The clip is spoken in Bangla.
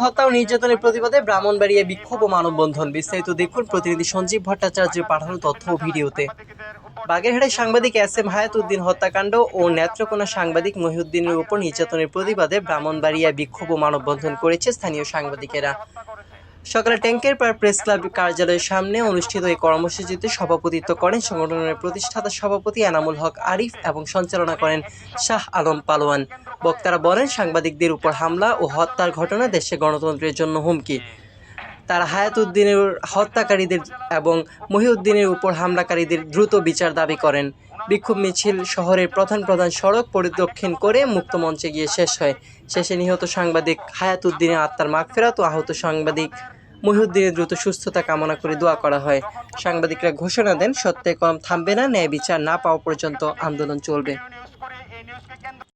হত্যা নির্যাতনের প্রতিবাদে বিক্ষোভ ও মানববন্ধন। বিস্তারিত দেখুন প্রতিনিধি সঞ্জীব ভট্টাচার্যের পাঠানো তথ্য ও ভিডিওতে। বাগেরহাটের সাংবাদিক এস এম হায়াত উদ্দিন হত্যাকাণ্ড ও নেত্রকোনা সাংবাদিক মহিউদ্দিনের উপর নির্যাতনের প্রতিবাদে ব্রাহ্মণবাড়িয়া বিক্ষোভ ও মানববন্ধন করেছে স্থানীয় সাংবাদিকেরা। সকালে ট্যাঙ্কের পার প্রেস ক্লাব কার্যালয়ের সামনে অনুষ্ঠিত এই কর্মসূচিতে সভাপতিত্ব করেন সংগঠনের প্রতিষ্ঠাতা সভাপতি এনামুল হক আরিফ এবং সঞ্চালনা করেন শাহ আলম পালোয়ান। বক্তারা বলেন, সাংবাদিকদের উপর হামলা ও হত্যার ঘটনা দেশে গণতন্ত্রের জন্য হুমকি। তারা হায়াতুদ্দিনের হত্যাকারীদের এবং মহিউদ্দিনের উপর হামলাকারীদের দ্রুত বিচার দাবি করেন। বিক্ষোভ মিছিল শহরের প্রধান প্রধান সড়ক পরিদক্ষিণ করে মুক্তমঞ্চে গিয়ে শেষ হয়। শেষে নিহত সাংবাদিক হায়াতুদ্দিনের আত্মার মাগফেরাত ও আহত সাংবাদিক মহিউদ্দিনের দ্রুত সুস্থতা কামনা করে দোয়া করা হয়। সাংবাদিকরা ঘোষণা দেন সত্যে কম থামবে না, ন্যায় বিচার না পাওয়া পর্যন্ত আন্দোলন চলবে।